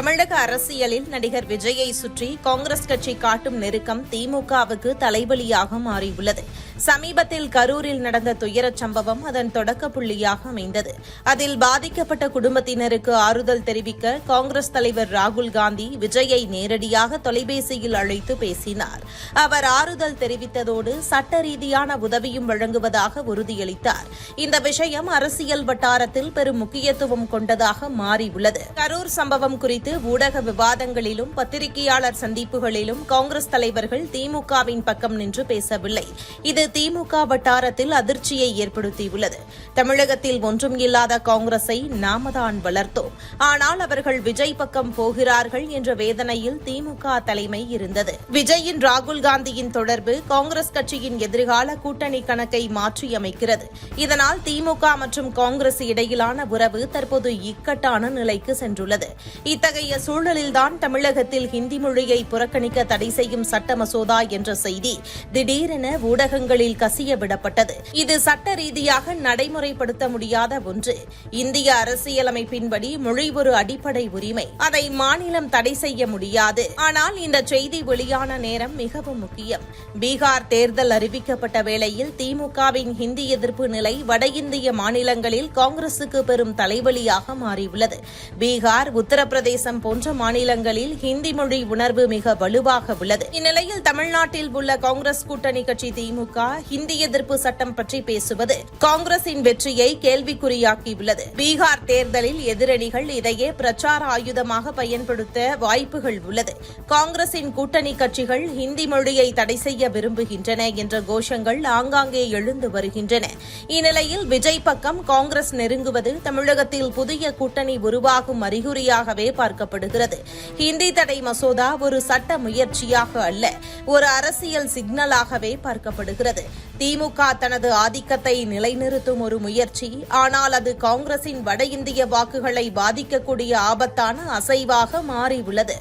தமிழக அரசியலில் நடிகர் விஜயை சுற்றி காங்கிரஸ் கட்சி காட்டும் நெருக்கம் திமுகவுக்கு தலைவலியாக மாறியுள்ளது. சமீபத்தில் கரூரில் நடந்த துயரச் சம்பவம் அதன் தொடக்க புள்ளியாக அமைந்தது. அதில் பாதிக்கப்பட்ட குடும்பத்தினருக்கு ஆறுதல் தெரிவிக்க காங்கிரஸ் தலைவர் ராகுல் காந்தி விஜயை நேரடியாக தொலைபேசியில் அழைத்து பேசினார். அவர் ஆறுதல் தெரிவித்ததோடு சட்ட ரீதியான உதவியும் வழங்குவதாக உறுதியளித்தார். இந்த விஷயம் அரசியல் வட்டாரத்தில் பெரும் முக்கியத்துவம் கொண்டதாக மாறியுள்ளது. கரூர் சம்பவம் குறித்து ஊடக விவாதங்களிலும் பத்திரிகையாளர் சந்திப்புகளிலும் காங்கிரஸ் தலைவர்கள் திமுகவின் பக்கம் நின்று பேசவில்லை. இது திமுக வட்டாரத்தில் அதிர்ச்சியை ஏற்படுத்தியுள்ளது. தமிழகத்தில் ஒன்றும் இல்லாத காங்கிரஸை நாம தான் வளர்த்தோம். ஆனால் அவர்கள் விஜய் பக்கம் போகிறார்கள் என்ற வேதனையில் திமுக தலைமை இருந்தது. விஜயின் ராகுல் காந்தியின் தொடர்பு காங்கிரஸ் கட்சியின் எதிர்கால கூட்டணி கணக்கை மாற்றியமைக்கிறது. இதனால் திமுக மற்றும் காங்கிரஸ் இடையிலான உறவு தற்போது இக்கட்டான நிலைக்கு சென்றுள்ளது. இத்தகைய சூழலில்தான் தமிழகத்தில் ஹிந்தி மொழியை புறக்கணிக்க தடை செய்யும் சட்ட மசோதா என்ற செய்தி திடீரென ஊடகங்களில் கசிய விடப்பட்டது இது சட்ட ரீதியாக நடைமுறைப்படுத்த முடியாத ஒன்று. இந்திய அரசியலமைப்பின்படி மொழி ஒரு அடிப்படை உரிமை. அதை மாநிலம் தடை செய்ய முடியாது. ஆனால் இந்த செய்தி வெளியான நேரம் மிகவும் முக்கியம். பீகார் தேர்தல் அறிவிக்கப்பட்ட வேளையில் திமுகவின் ஹிந்தி எதிர்ப்பு நிலை வட இந்திய மாநிலங்களில் காங்கிரசுக்கு பெரும் தலைவலியாக மாறியுள்ளது. பீகார் உத்தரப்பிரதேசம் போன்ற மாநிலங்களில் ஹிந்தி மொழி உணர்வு மிக வலுவாக உள்ளது. இந்நிலையில் தமிழ்நாட்டில் உள்ள காங்கிரஸ் கூட்டணி கட்சி திமுக ஹிந்தி எதிர்ப்பு சட்டம் பற்றி பேசுவது காங்கிரசின் வெற்றியை கேள்விக்குறியாக்கியுள்ளது. பீகார் தேர்தலில் எதிரணிகள் இதையே பிரச்சார ஆயுதமாக பயன்படுத்த வாய்ப்புகள் உள்ளது. காங்கிரசின் கூட்டணி கட்சிகள் ஹிந்தி மொழியை தடை செய்ய விரும்புகின்றன என்ற கோஷங்கள் ஆங்காங்கே எழுந்து வருகின்றன. இந்நிலையில் விஜய் பக்கம் காங்கிரஸ் நெருங்குவது தமிழகத்தில் புதிய கூட்டணி உருவாகும் அறிகுறியாகவே பார்க்கப்படுகிறது. ஹிந்தி தடை மசோதா ஒரு சட்ட முயற்சியாக அல்ல ஒரு அரசியல் சிக்னலாகவே பார்க்கப்படுகிறது. திமுக தனது ஆதிக்கத்தை நிலைநிறுத்தும் ஒரு முயற்சி. ஆனால் அது காங்கிரசின் வட இந்திய வாக்குகளை பாதிக்கக்கூடிய ஆபத்தான அசைவாக மாறியுள்ளது.